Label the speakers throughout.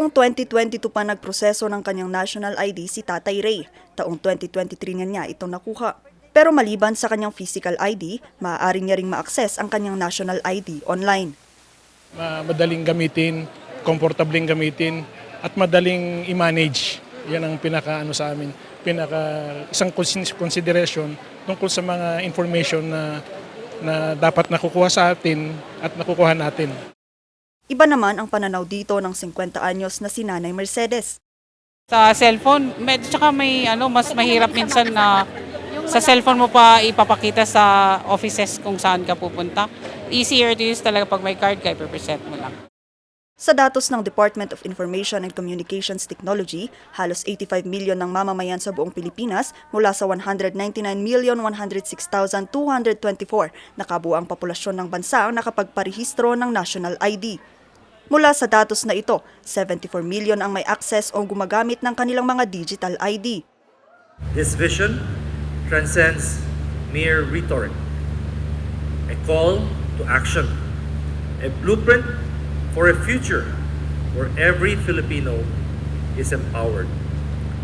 Speaker 1: Taong 2022 pa nagproseso ng kanyang national ID si Tatay Ray. Taong 2023 nga niya ito nakuha. Pero maliban sa kanyang physical ID, maaari niya ring ma-access ang kanyang national ID online.
Speaker 2: Ma- madaling gamitin, komportabling gamitin, at madaling i-manage. Yan ang pinaka ano sa amin, pinaka isang cons- consideration tungkol sa mga information na na dapat nakukuha sa atin at nakukuha natin.
Speaker 1: Iba naman ang pananaw dito ng 50 anyos na si Nanay Mercedes.
Speaker 3: Sa cellphone, med tsaka may ano, mas mahirap minsan na sa cellphone mo pa ipapakita sa offices kung saan ka pupunta. Easier to use talaga pag may card ka, ipipresent mo lang.
Speaker 1: Sa datos ng Department of Information and Communications Technology, halos 85 milyon ng mamamayan sa buong Pilipinas mula sa 199,106,224 na kabuang populasyon ng bansa ang nakapagparehistro ng national ID. Mula sa datos na ito, 74 milyon ang may access o gumagamit ng kanilang mga digital ID.
Speaker 4: This vision transcends mere rhetoric, a call to action, a blueprint for a future where every Filipino is empowered,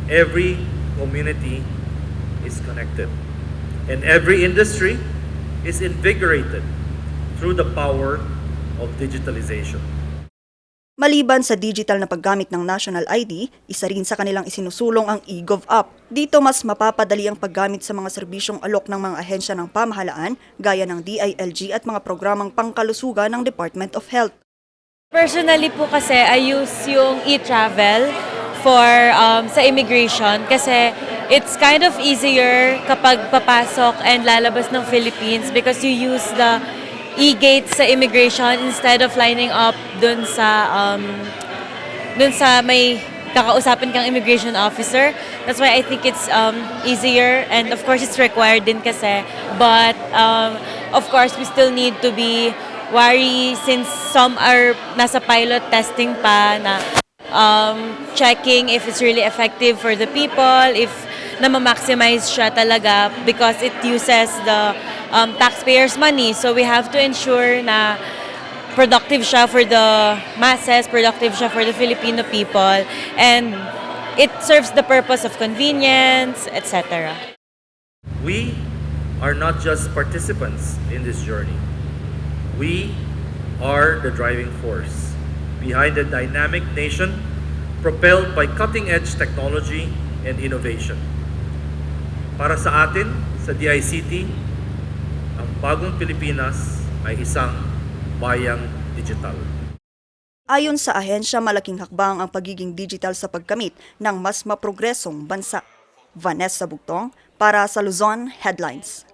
Speaker 4: every community is connected, and every industry is invigorated through the power of digitalization.
Speaker 1: Maliban sa digital na paggamit ng national ID, isa rin sa kanilang isinusulong ang eGov app. Dito mas mapapadali ang paggamit sa mga serbisyong alok ng mga ahensya ng pamahalaan gaya ng DILG at mga programang pangkalusugan ng Department of Health.
Speaker 5: Personally po kasi, I use yung e-travel for um, sa immigration kasi it's kind of easier kapag papasok and lalabas ng Philippines because you use the e-gate sa immigration instead of lining up dun sa um, dun sa may kakausapin kang immigration officer. That's why I think it's um, easier and of course it's required din kasi. But um, of course we still need to be wary since some are nasa pilot testing pa na um, checking if it's really effective for the people, if na ma-maximize siya talaga because it uses the um, taxpayers' money. So we have to ensure na productive siya for the masses, productive siya for the Filipino people, and it serves the purpose of convenience, etc.
Speaker 4: We are not just participants in this journey. We are the driving force behind a dynamic nation propelled by cutting edge technology and innovation. Para sa atin, sa DICT, bagong Pilipinas ay isang bayang digital.
Speaker 1: Ayon sa ahensya, malaking hakbang ang pagiging digital sa pagkamit ng mas maprogresong bansa. Vanessa Bugtong para sa Luzon Headlines.